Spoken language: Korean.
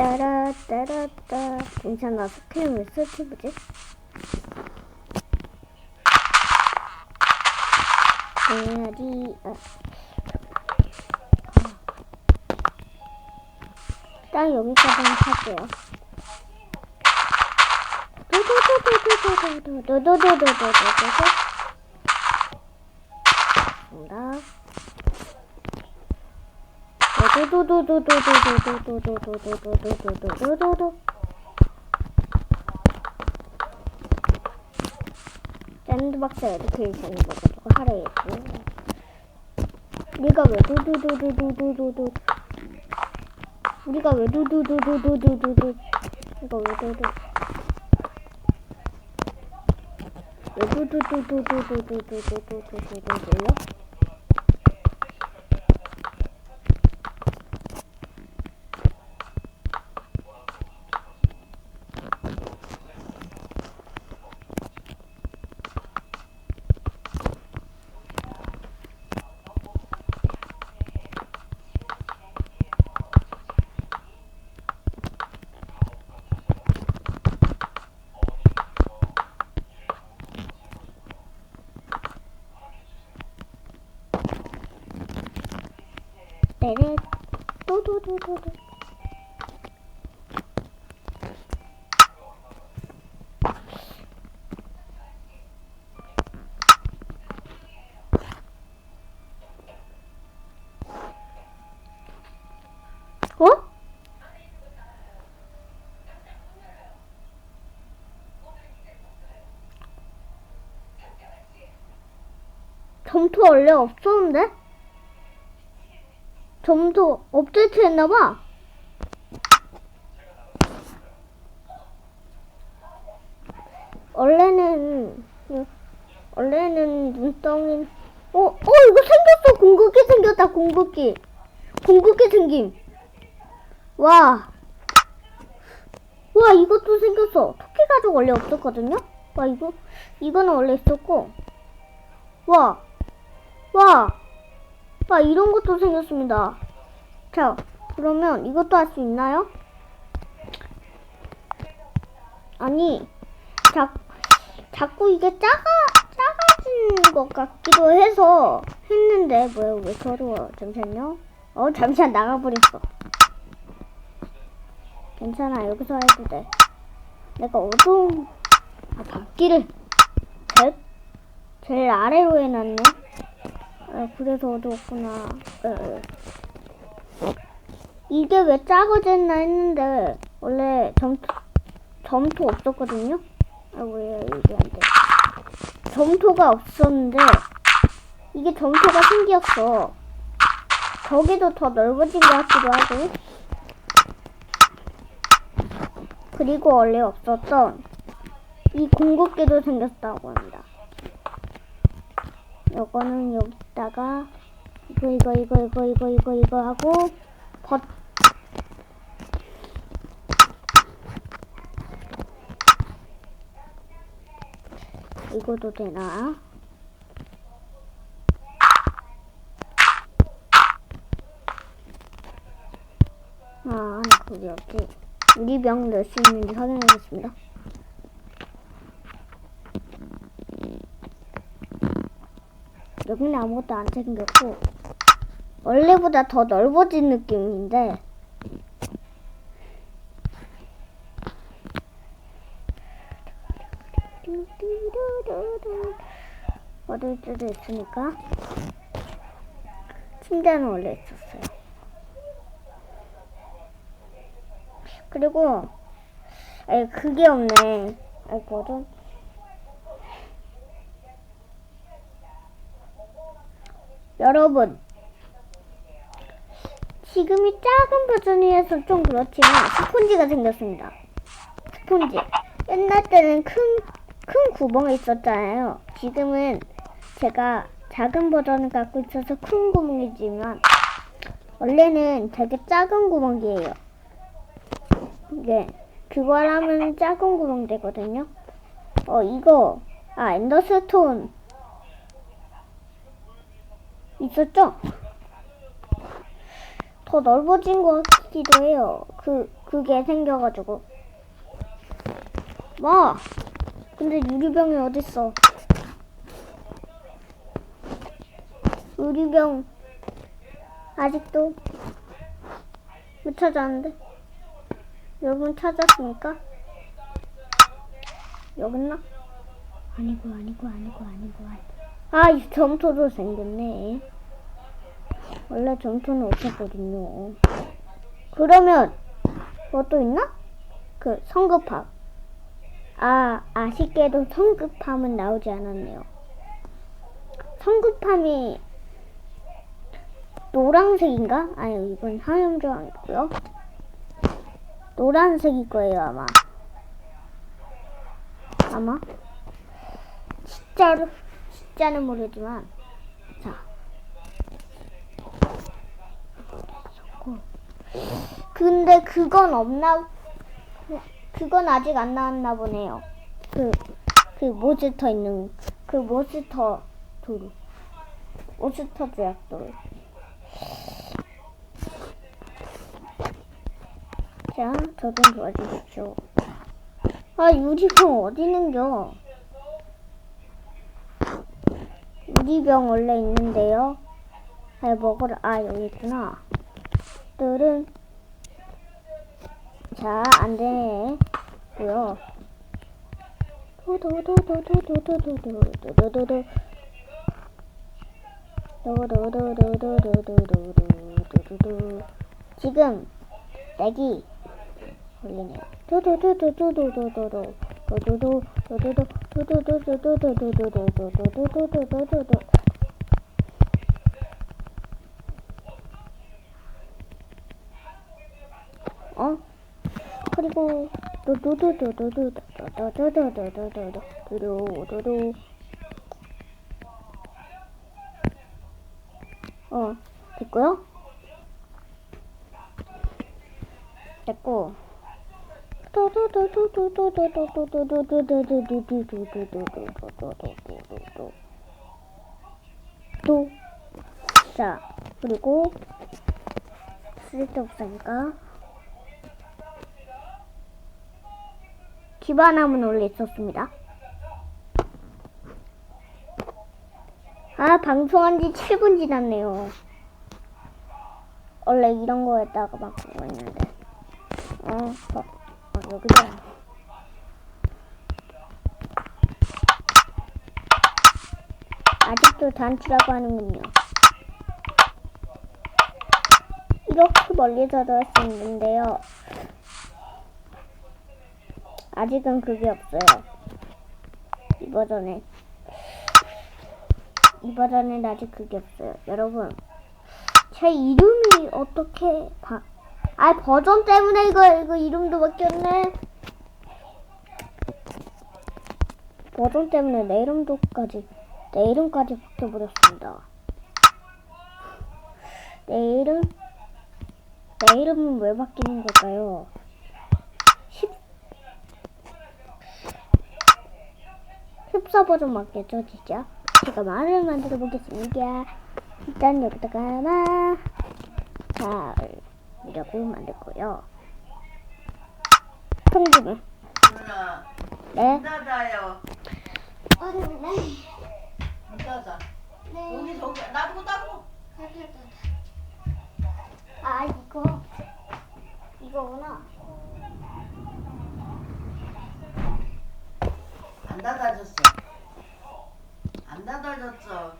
따라 따라 따 괜찮아 왜 설치부지? 메아리 아. 딱 여기까지만 할게요. 도도도도도도도도도도도도도 도 도도도도도도도도도도도도도도도도도도도 샌드박스 에듀케이션을 먹어주고 하래했고 우리가 왜 도도도도도도도도 우리가 왜 도도도도도도도도 이거 왜 도도 왜 도도도도도도도도도도도도요? 네네 도도도도도 때를 도도도도도 어? 점토 원래 없었는데? 점토 업데이트 했나봐. 원래는, 원래는 눈덩이, 어, 어, 이거 생겼어. 궁극기 생겼다, 궁극기. 궁극기 생김. 와. 와, 이것도 생겼어. 토끼 가죽 원래 없었거든요? 와, 이거, 이거는 원래 있었고. 와. 와. 와, 이런 것도 생겼습니다. 자, 그러면 이것도 할 수 있나요? 아니, 자, 자꾸 이게 작아, 작아지는 것 같기도 해서 했는데, 뭐야, 왜 저러워. 잠시만요. 어, 잠시만 나가버렸어. 괜찮아, 여기서 해도 돼. 내가 어두운, 아, 바퀴를 제일 아래로 해놨네. 아, 그래서 어두웠구나. 에. 이게 왜 작아졌나 했는데 원래 점토 점토 없었거든요. 아왜 이게 안 돼? 점토가 없었는데 이게 점토가 생겼어. 저기도 더 넓어진 것 같기도 하고. 그리고 원래 없었던 이 공급기도 생겼다고 합니다. 요거는 여기 다가 이거 이거 이거 이거 이거 이거 이거 하고 버 이거도 되나? 아, 그게 없지. 우리 병수 있는지 확인하겠습니다. 여기는 아무것도 안 생겼고 원래보다 더 넓어진 느낌인데 얻을 수도 있으니까 침대는 원래 있었어요. 그리고 에 그게 없네. 알거든. 여러분, 지금이 작은 버전이어서 좀 그렇지만 스폰지가 생겼습니다. 스폰지. 옛날 때는 큰, 큰 구멍이 있었잖아요. 지금은 제가 작은 버전을 갖고 있어서 큰 구멍이지만 원래는 되게 작은 구멍이에요. 이게 그걸 하면 작은 구멍 되거든요. 어 이거 아 엔더스톤 있었죠? 더 넓어진 것 싶기도 해요. 그, 그게 생겨가지고. 뭐? 근데 유리병이 어딨어? 유리병, 아직도 못 찾았는데? 여러분 찾았습니까? 여기 있나? 아니고, 아니고, 아니고, 아니고, 아니고. 아, 이 점토도 생겼네. 원래 점토는 없었거든요. 그러면 뭐 또 있나? 그 성급함. 아 아쉽게도 성급함은 나오지 않았네요. 성급함이 노란색인가? 아니 이건 하얀색이고요. 노란색일 거예요 아마. 아마. 진짜로 진짜는 모르지만 자. 근데 그건 없나? 그건 아직 안 나왔나 보네요. 그, 그 몬스터 있는, 그 몬스터 돌. 몬스터 제약돌. 자, 저좀 도와주십시오. 아, 유리병 어디 있는겨? 유리병 원래 있는데요. 아, 먹으러, 아, 여기 있구나. 들은 자, 안 되고요. 도도도도도도도도도도도도도 도 도도도도도도도도도도도도 지금 렉이 걸리네요. 도도도도도도도도도 도도도 도도도 도도도도도도도도도도도도도도도도 어? 그리고 도도도도도도도도도도도도도도도도도도 어 됐고요 됐고 또 자 그리고 쓸데없으니까 기반함은 원래 있었습니다. 아, 방송한 지 7분 지났네요. 원래 이런 거에다가 막 그거 있는데. 어, 어, 어 여기다. 아직도 단추라고 하는군요. 이렇게 멀리서도 할수 있는데요. 아직은 그게 없어요. 이 버전에. 이 버전엔 아직 그게 없어요. 여러분, 제 이름이 어떻게 바... 아, 버전 때문에 이거, 이거 이름도 바뀌었네. 버전 때문에 내 이름도까지, 내 이름까지 바뀌어버렸습니다. 내 이름, 내 이름은 왜 바뀌는 걸까요? 10, 14 버전 맞겠죠, 진짜? 제가 말을 만들어 보겠습니다. 일단 여기다가 하나, 자, 이라고 만들고요. 평균을. 누나 네. 문 닫아요. 문 닫아 네. 여기 저기 놔두고 닫고 아, 이거. 이거구나. 안 닫아졌어 안 닫아졌어